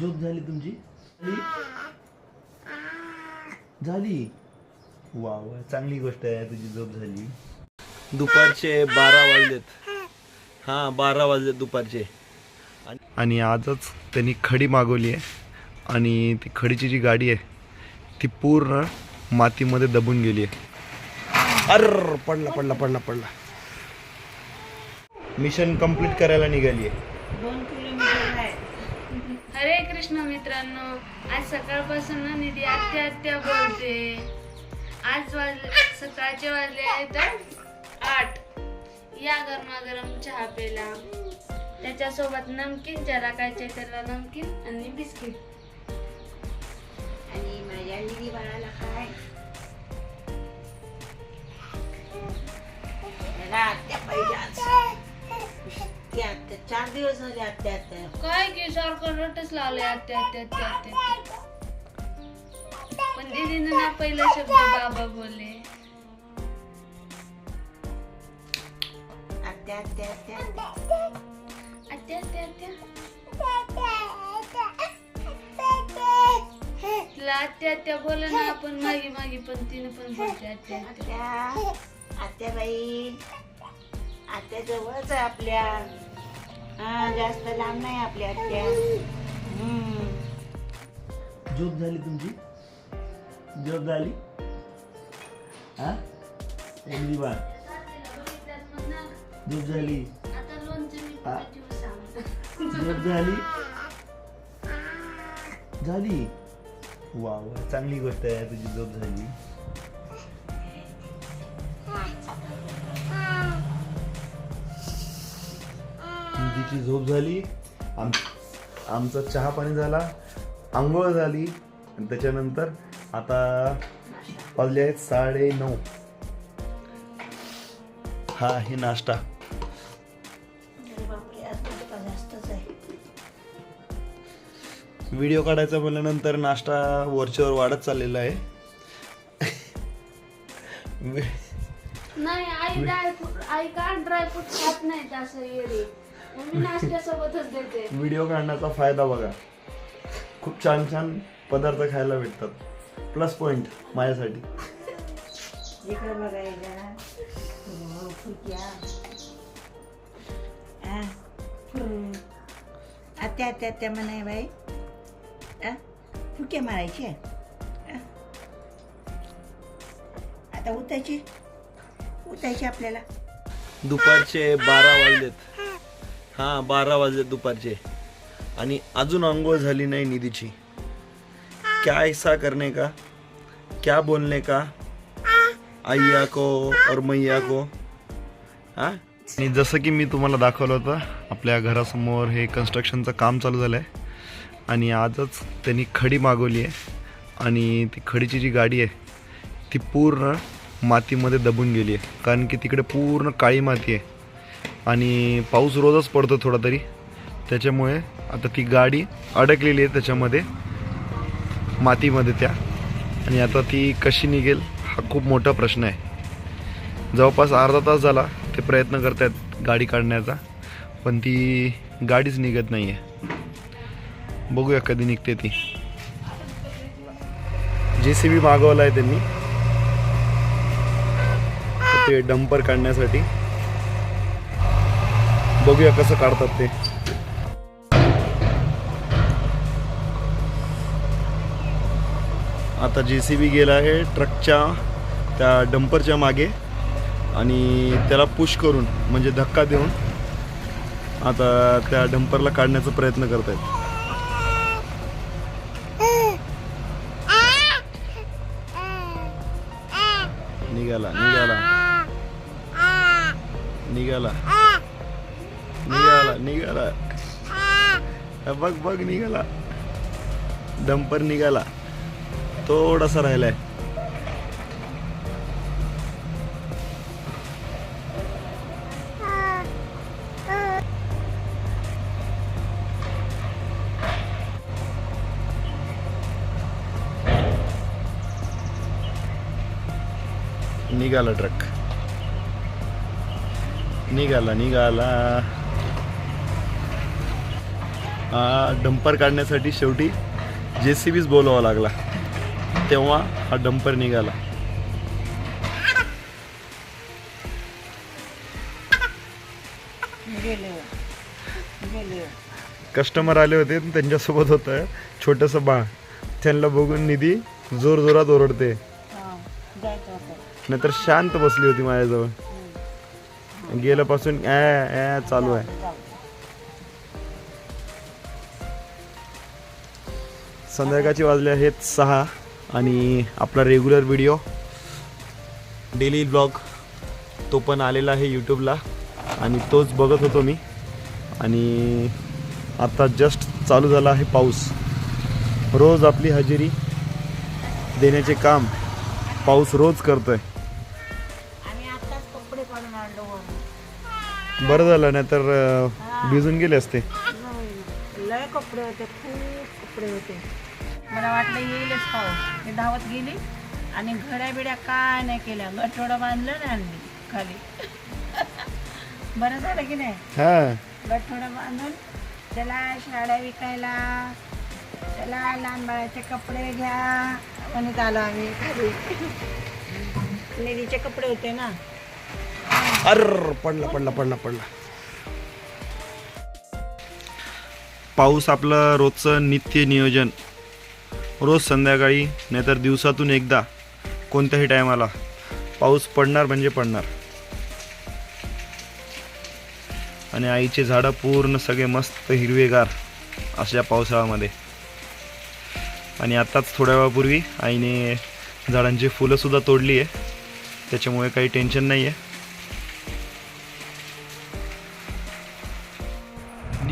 झोप झाली तुमची? झाली? वा वा चांगली गोष्ट आहे तुझी झोप झाली. दुपारचे बारा वाजलेत. हा बारा वाजलेत दुपारचे. आणि आजच त्यांनी खडी मागवली आहे. आणि ती खडीची जी गाडी आहे ती पूर्ण मातीमध्ये दबून गेली आहे. अर पडला पडला पडला पडला. मिशन कंप्लीट करायला निघाली आहे. हरे कृष्ण मित्रांनो आज सकाळपासून ना निधी आत्या आत्या बोलते. आज वाजले सकाळचे वाजले तर आठ. या गरमागरम चहा पेला त्याच्यासोबत नमकीन ज्याला काय त्याला नमकीन आणि बिस्किट. आणि माझ्या निधी बाळाला काय? त्याला आत्या पाहिजे चार दिवस झाले आत्या आत्या काय की सारखं रटच लावले आत्या आत्या आत्या आत्या पण दीदीनं ना पहिला शब्द बाबा बोलले. आत्या आत्या आत्या आत्या आत्या आत्या तिला आत्या आत्या बोला ना आपण मागे मागे पण तिने पण बोलते आत्या आत्या आत्या आत्याबाई आत्या जवळच आहे आपल्या. हा जास्त लांब नाही आपली आत्या. हम्म. झोप झाली तुमची? झोप झाली? हा? अगदी बा झोप झाली. आता हा. झोप झाली? झाली. वा वा चांगली गोष्ट आहे तुझी झोप झाली. तुझी झोप झाली आम आमचा चहा पाणी झाला आंघोळ झाली आणि त्याच्यानंतर आता वाजले आहेत साडे नऊ. हा आहे नाश्ता. व्हिडिओ काढायचा म्हणल्यानंतर नाश्ता वरच्यावर वाढत चाललेला आहे. नाही आई ड्रायफ्रूट आई का ड्रायफ्रूट खात नाही असं देते. व्हिडिओ काढण्याचा फायदा बघा. खूप छान छान पदार्थ खायला भेटतात. प्लस पॉइंट माझ्यासाठी. हो. आत्या आत्या आत्या म्हणाय बाई. आ, फुटक्या मारायची. आता उतायची उतायची आपल्याला. दुपारचे बारा वाजलेत. हां बारा वाजले दुपारचे. आणि अजून आंघोळ झाली नाही निधीची. क्या ऐसा करने का? क्या बोलणे का? आय्या को और मैया को हां? आणि जसं की मी तुम्हाला दाखवलं होतं आपल्या घरासमोर हे कन्स्ट्रक्शनचं काम चालू झालं आहे आणि आजच त्यांनी खडी मागवली आहे. आणि ती खडीची जी गाडी आहे ती पूर्ण मातीमध्ये दबून गेली आहे. कारण की तिकडे पूर्ण काळी माती आहे. आणि पाऊस रोजच पडतो थोडा तरी. त्याच्यामुळे आता ती गाडी अडकलेली आहे त्याच्यामध्ये. मातीमध्ये त्या. आणि आता ती कशी निघेल हा खूप मोठा प्रश्न आहे. जवळपास अर्धा तास झाला ते प्रयत्न करत आहेत गाडी काढण्याचा पण ती गाडीच निघत नाही आहे बघूया कधी निघते ती. जे सी बी मागवला आहे त्यांनी. ते डंपर काढण्यासाठी. बघूया कसं काढतात ते. आता जे सी बी गेला आहे ट्रकच्या त्या डंपरच्या मागे आणि त्याला पुश करून म्हणजे धक्का देऊन आता त्या डंपरला काढण्याचा प्रयत्न करत आहेत निघाला निघाला. निघाला. निघाला निघाला. बघ बघ निघाला. डंपर निघाला. थोडासा राहिलाय. निघाला ट्रक. निघाला निघाला. डंपर काढण्यासाठी शेवटी जे सी बीच बोलावा लागला. तेव्हा हा डंपर निघाला. गेले. गेले. कस्टमर आले होते आणि त्यांच्यासोबत होतं. छोटंसं बाळ. त्यांना बघून निधी जोर जोरात ओरडते. हा जायचं होतं नाहीतर शांत बसली होती माझ्याजवळ. गेल्यापासून ॲ ॲ चालू आहे. संध्याकाळचे वाजले आहेत सहा आणि आपला रेग्युलर व्हिडिओ डेली ब्लॉग तो पण आलेला आहे यूट्यूबला आणि तोच बघत होतो मी. आणि आता जस्ट चालू झाला आहे पाऊस. रोज आपली हजेरी देण्याचे काम पाऊस रोज करतोय. बरं झालं नाही तर भिजून गेले असते. कपडे होते खूप कपडे होते. मला वाटलं येईलच पाऊस मी धावत गेली आणि घड्या बिड्या काय नाही केल्या. गठोडं बांधलं ना आणली खाली. बरं झालं की नाही? हां. गठोडं बांधून त्याला शाळ्या विकायला. त्याला लहान बाळाचे कपडे घ्या. म्हणत आलो आम्ही खाली. निधीचे कपडे होते ना. अर पडला पडला पडला पडला. पाऊस आपलं रोजचं नित्य नियोजन. रोज संध्याकाळी नाहीतर दिवसातून एकदा कोणत्याही टायमाला. पाऊस पडणार म्हणजे पडणार. आणि आईचे झाडं पूर्ण सगळे मस्त हिरवेगार अशा पावसाळ्यामध्ये. आणि आत्ताच थोड्या वेळापूर्वी आईने झाडांची फुलंसुद्धा तोडली आहे त्याच्यामुळे काही टेन्शन नाही आहे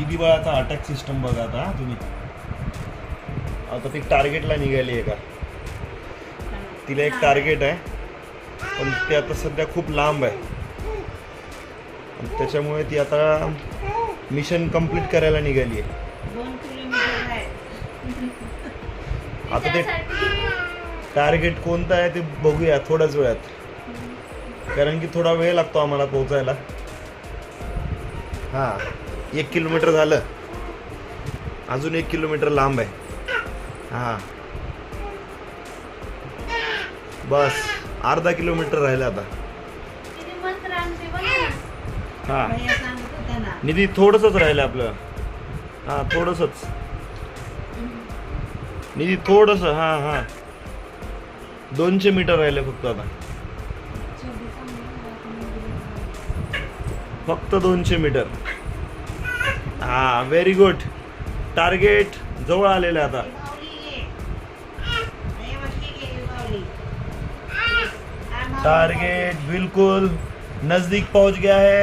बाळाचा अटॅक सिस्टम बघा आता तुम्ही. आता ती टार्गेटला निघाली आहे का? तिला एक टार्गेट आहे. पण ते आता सध्या खूप लांब आहे. त्याच्यामुळे ती आता मिशन कंप्लीट करायला निघाली आहे. आता ते टार्गेट कोणतं आहे ते बघूया थोड्याच वेळात. कारण की थोडा वेळ लागतो आम्हाला पोहोचायला. हां. एक किलोमीटर झालं. अजून एक किलोमीटर लांब आहे. हां. बस अर्धा किलोमीटर राहिलं आता. हां. निधी थोडंसंच राहिलं आपलं. हां थोडंसंच. निधी थोडंसं हां हां. दोनशे मीटर राहिले फक्त आता. फक्त दोनशे मीटर. हा व्हेरी गुड टार्गेट जवळ आलेलं आहे आता. टारगेट बिल्कुल नजदीक पहुंच गया है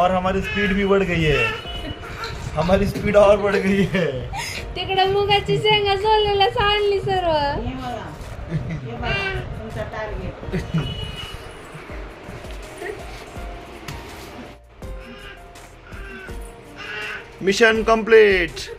और हमारी स्पीड भी बढ़ गई है। हमारी स्पीड और बढ़ गई है। तिकडे मुगाची शेंगा सोललेला सांडली सर्व. हे बघा.